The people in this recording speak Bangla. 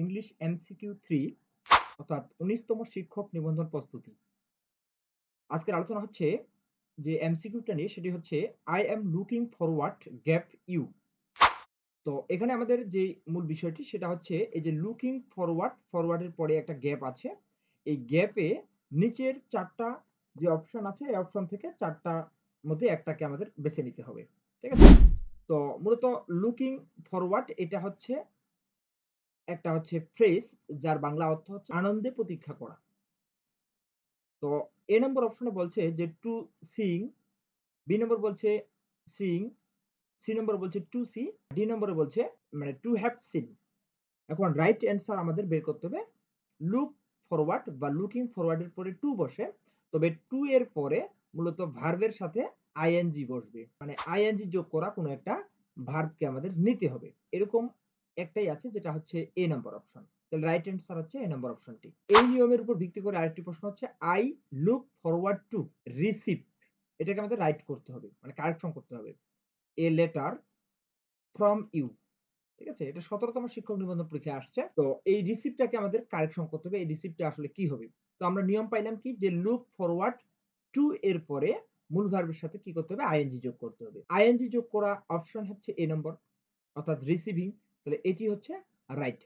ইংলিশ এমসিকিউ থ্রি, অর্থাৎ উনিশতম শিক্ষক নিবন্ধন প্রস্তুতি। আজকের আলোচনা হচ্ছে যে এমসিকিউটা নিয়ে, সেটি হচ্ছে I am looking forward gap you তো এখানে আমাদের যে মূল বিষয়টি, সেটা হচ্ছে এই যে লুকিং ফরওয়ার্ড ফরওয়ার্ডের পরে একটা গ্যাপ আছে। এই গ্যাপে নিচের চারটা যে অপশন আছে, এই অপশন থেকে চারটা মধ্যে একটাকে আমাদের বেছে নিতে হবে। ঠিক আছে? তো মূলত লুকিং ফরওয়ার্ড এটা হচ্ছে একটা হচ্ছে ফ্রেজ যার বাংলা অর্থ হচ্ছে আনন্দে প্রতীক্ষা করা। তো এ নম্বর অপশনে বলছে যে টু সিং বি নম্বর বলছে সিং সি নম্বর বলছে টু সি ডি নম্বরে বলছে মানে টু হ্যাভ সিন এখন রাইট অ্যান্সার আমাদের বের করতে হবে লুক ফরওয়ার্ড বা লুকিং ফরওয়ার্ডের পরে টু বসে, তবে টু এর পরে মূলত ভার্বের সাথে আইএনজি বসবে। মানে আইএনজি যোগ করা কোনো একটা ভার্বকে আমাদের নিতে হবে। এরকম একটাই আছে, যেটা হচ্ছে এ নাম্বার অপশন তাহলে রাইট অ্যান্সার হচ্ছে এ নাম্বার অপশনটি এই নিয়মের উপর ভিত্তি করে আরেকটি প্রশ্ন হচ্ছে I look forward to receive এটাকে আমাদের রাইট করতে হবে মানে কারেকশন করতে হবে। এ লেটার ফ্রম ইউ ঠিক আছে? এটা সতেরোতম শিক্ষক নিবন্ধন পরীক্ষায় আসছে। তো এই রিসিপ্টটাকে আমাদের কারেকশন করতে হবে। এই রিসিপ্টটা আসলে কি হবে? তো আমরা নিয়ম পাইলাম কি, যে লুক ফরওয়ার্ড টু এর পরে মূল ভার্বের সাথে কি করতে হবে? আইএনজি যোগ করতে হবে। আইএনজি যোগ করা অপশন হচ্ছে এ নম্বর অর্থাৎ রিসিভিং তাহলে এটি হচ্ছে রাইট